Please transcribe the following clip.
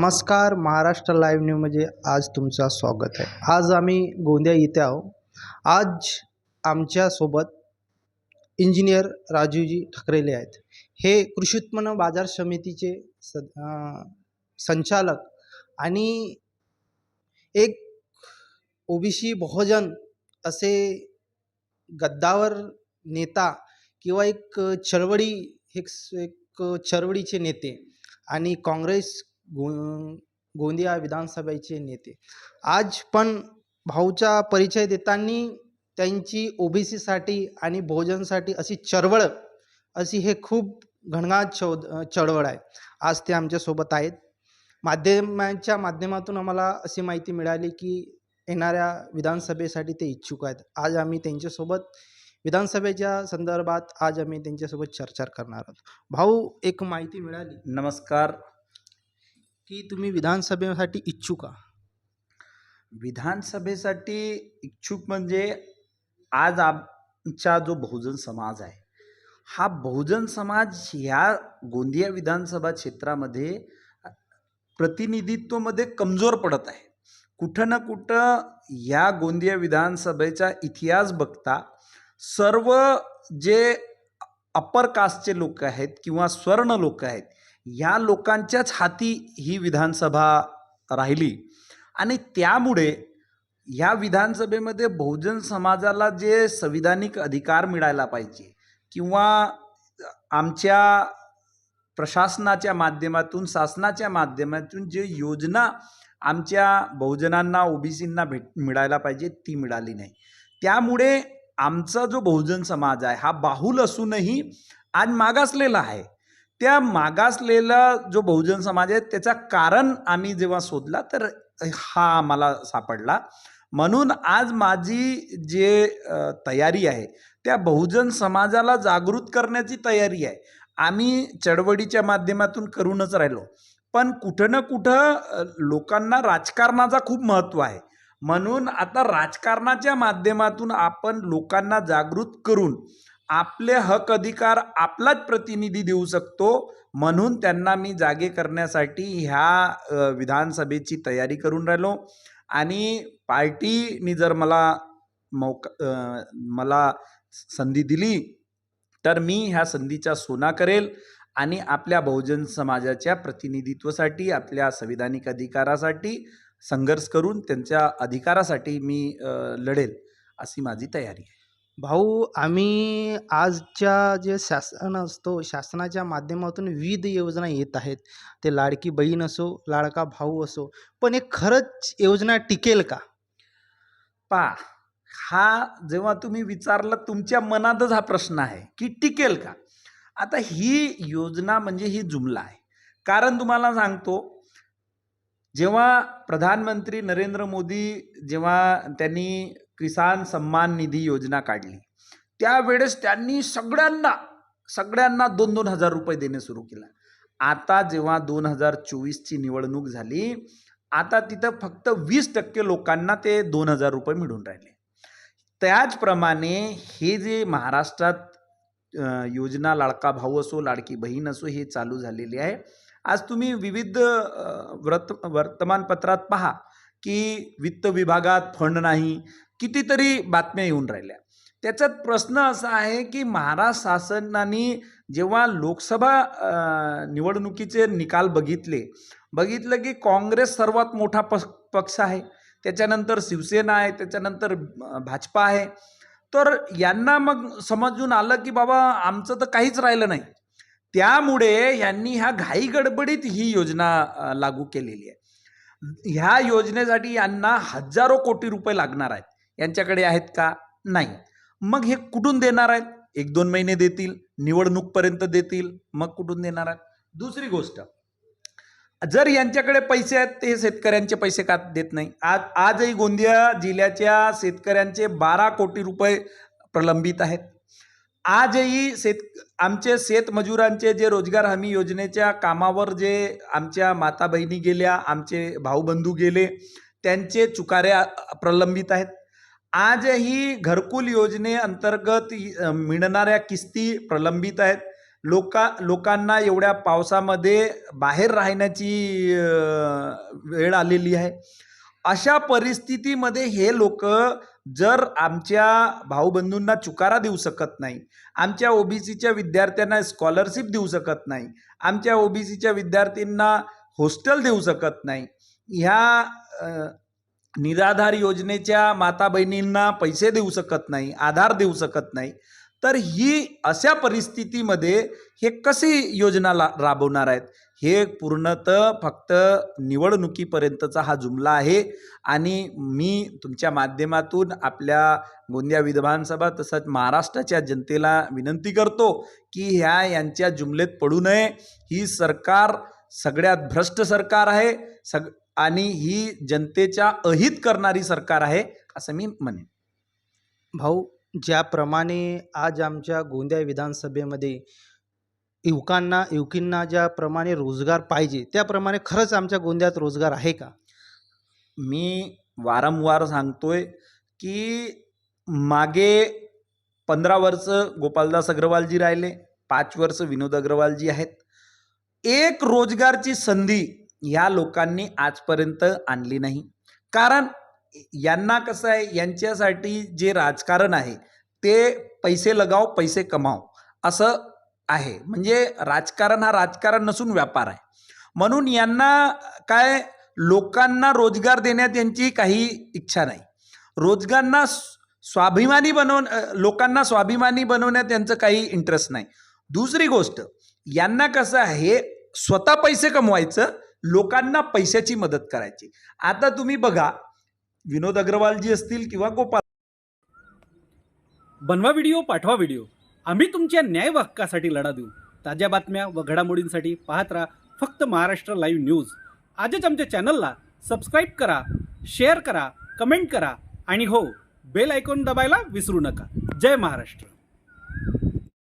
नमस्कार महाराष्ट्र लाईव्ह न्यूमध्ये आज तुमचं स्वागत आहे. आज आम्ही गोंदिया इथे आहो आज आमच्यासोबत इंजिनियर राजूजी ठकरेले आहेत. हे कृषी उत्पन्न बाजार समितीचे स संचालक आणि एक ओबीसी बहुजन असे गद्दावर नेता किंवा एक चळवळी एक एक चळवळीचे नेते आणि काँग्रेस गो गोंदिया विधानसभेचे नेते. आज पण भाऊचा परिचय देताना त्यांची ओबीसीसाठी आणि भोजनसाठी अशी चळवळ अशी हे खूप घणघाट चौद चळवळ आहे. आज ते आमच्यासोबत आहेत. माध्यमांच्या माध्यमातून आम्हाला अशी माहिती मिळाली की येणाऱ्या विधानसभेसाठी ते इच्छुक आहेत. आज आम्ही त्यांच्यासोबत विधानसभेच्या संदर्भात आज आम्ही त्यांच्यासोबत चर्चा करणार आहोत. भाऊ एक माहिती मिळाली. नमस्कार. की तुम्ही विधानसभेसाठी इच्छुक आहात? विधानसभेसाठी इच्छुक म्हणजे आज आमचा जो बहुजन समाज आहे हा बहुजन समाज ह्या गोंदिया विधानसभा क्षेत्रामध्ये प्रतिनिधित्वमध्ये कमजोर पडत आहे. कुठं ना कुठं या गोंदिया विधानसभेचा इतिहास बघता सर्व जे अप्पर कास्टचे लोक आहेत किंवा स्वर्ण लोक आहेत या लोकांच्याच हाती ही विधानसभा राहिली. आणि त्यामुळे ह्या विधानसभेमध्ये बहुजन समाजाला जे संविधानिक अधिकार मिळायला पाहिजे किंवा आमच्या प्रशासनाच्या माध्यमातून शासनाच्या माध्यमातून जे योजना आमच्या बहुजनांना ओबीसींना भेट मिळायला पाहिजे ती मिळाली नाही. त्यामुळे आमचा जो बहुजन समाज आहे हा बाहुल असूनही आज मागासलेला आहे. त्या मागासलेला जो बहुजन समाज आहे त्याचा कारण आम्ही जेव्हा शोधला तर हा आम्हाला सापडला. म्हणून आज माझी जे तयारी आहे त्या बहुजन समाजाला जागृत करण्याची तयारी आहे. आम्ही चळवळीच्या माध्यमातून करूनच राहिलो. पण कुठं ना कुठं लोकांना राजकारणाचा खूप महत्त्व आहे. म्हणून आता राजकारणाच्या माध्यमातून आपण लोकांना जागृत करून आपले हक अधिकार आपलाच प्रतिनिधी देऊ शकतो. म्हणून त्यांना मी जागे करण्यासाठी ह्या विधानसभेची तयारी करून राहिलो. आणि पार्टीनी जर मला मौका मला संधी दिली तर मी ह्या संधीचा सोना करेल आणि आपल्या बहुजन समाजाच्या प्रतिनिधित्वासाठी आपल्या संविधानिक अधिकारासाठी संघर्ष करून त्यांच्या अधिकारासाठी मी लढेल अशी माझी तयारी आहे. भाऊ आम्ही आजच्या जे शासन असतो शासनाच्या माध्यमातून विविध योजना येत आहेत. ते लाडकी बहीण असो लाडका भाऊ असो पण एक खरंच योजना टिकेल का? पा हा जेव्हा तुम्ही विचारला तुमच्या मनातच हा प्रश्न आहे की टिकेल का? आता ही योजना म्हणजे ही जुमला आहे. कारण तुम्हाला सांगतो जेव्हा प्रधानमंत्री नरेंद्र मोदी जेव्हा त्यांनी किसान सन्मान निधी योजना काढली. त्यावेळेस त्यांनी सगळ्यांना सगळ्यांना दोन दोन हजार रुपये देणे सुरू केलं. आता जेव्हा दोन हजार चोवीसची निवडणूक झाली आता तिथं फक्त वीस टक्के लोकांना ते दोन हजार रुपये मिळून राहिले. त्याचप्रमाणे हे जे महाराष्ट्रात योजना लाडका भाऊ असो लाडकी बहीण असो हे चालू झालेली आहे. आज तुम्ही विविध व्रत वर्तमानपत्रात पहा की वित्त विभागात फंड नाही कितीतरी बातम्या येऊन राहिल्या. त्याच्यात प्रश्न असा आहे की महाराष्ट्र शासनाने जेव्हा लोकसभा निवडणुकीचे निकाल बघितले बघितलं की काँग्रेस सर्वात मोठा पक्ष पक्ष आहे. त्याच्यानंतर शिवसेना आहे त्याच्यानंतर भाजपा आहे. तर यांना मग समजून आलं की बाबा आमचं तर काहीच राहिलं नाही. त्यामुळे यांनी ह्या घाई गडबडीत ही योजना लागू केलेली आहे. ह्या योजनेसाठी यांना हजारो कोटी रुपये लागणार आहेत. यांच्याकडे आहेत का? नाही. मग हे कुठून देणार आहेत? एक दोन महिने देतील निवडणूकपर्यंत देतील मग कुठून देणार आहेत? दुसरी गोष्ट जर यांच्याकडे पैसे आहेत ते शेतकऱ्यांचे पैसे का देत नाही? आज आजही गोंदिया जिल्ह्याच्या शेतकऱ्यांचे बारा कोटी रुपये प्रलंबित आहेत. आजही शेत आमचे शेतमजुरांचे जे रोजगार हमी योजनेच्या कामावर जे आमच्या माता बहिणी गेल्या आमचे भाऊबंधू गेले त्यांचे चुकारे प्रलंबित आहेत. आजही घरकुल योजनेअंतर्गत मिळणाऱ्या किस्ती प्रलंबित आहेत. लोका लोकांना एवढ्या पावसामध्ये बाहेर राहण्याची वेळ आलेली आहे. अशा परिस्थितीमध्ये हे लोक जर आमच्या भाऊबंधूंना चुकारा देऊ शकत नाही आमच्या ओबीसीच्या विद्यार्थ्यांना स्कॉलरशिप देऊ शकत नाही आमच्या ओबीसीच्या विद्यार्थ्यांना हॉस्टेल देऊ शकत नाही ह्या निराधार योजनेच्या माता बहिणींना पैसे देऊ शकत नाही आधार देऊ शकत नाही. तर ही अशा परिस्थितीमध्ये हे कशी योजना ला राबवणार आहेत? हे पूर्णतः फक्त निवडणुकीपर्यंतचा हा जुमला आहे. आणि मी तुमच्या माध्यमातून आपल्या गोंदिया विधानसभा तसंच महाराष्ट्राच्या जनतेला विनंती करतो की ह्या यांच्या जुमलेत पडू नये. ही सरकार सगळ्यात भ्रष्ट सरकार आहे. सग आणि ही जनतेच्या अहित करणारी सरकार आहे असं मी म्हणेन. भाऊ ज्याप्रमाणे आज आमच्या गोंदिया विधानसभेमध्ये युवकांना युवकींना ज्याप्रमाणे रोजगार पाहिजे त्याप्रमाणे खरंच आमच्या गोंदियात रोजगार आहे का? मी वारंवार सांगतोय की मागे पंधरा वर्ष गोपालदास अग्रवालजी राहिले पाच वर्ष विनोद अग्रवालजी आहेत. एक रोजगारची संधी या लोकांनी आजपर्यंत आणली नाही. कारण यांना कसं आहे यांच्यासाठी जे राजकारण आहे ते पैसे लगाव पैसे कमाव असं आहे. म्हणजे राजकारण हा राजकारण नसून व्यापार आहे. म्हणून यांना काय लोकांना रोजगार देण्यात यांची काही इच्छा नाही. रोजगारांना स्वाभिमानी बनव लोकांना स्वाभिमानी बनवण्यात यांचं काही इंटरेस्ट नाही. दुसरी गोष्ट यांना कसं आहे स्वतः पैसे कमवायचं लोकांना पैशाची मदत करायची. आता तुम्ही बघा विनोद अग्रवालजी असतील किंवा गोपाल बनवा व्हिडिओ पाठवा व्हिडिओ. आम्ही तुमच्या न्याय हक्कासाठी लढा देऊ. ताज्या बातम्या व घडामोडींसाठी पाहत राहा फक्त महाराष्ट्र लाईव्ह न्यूज. आजच आमच्या चॅनलला सबस्क्राईब करा शेअर करा कमेंट करा आणि हो बेल आयकॉन दबायला विसरू नका. जय महाराष्ट्र.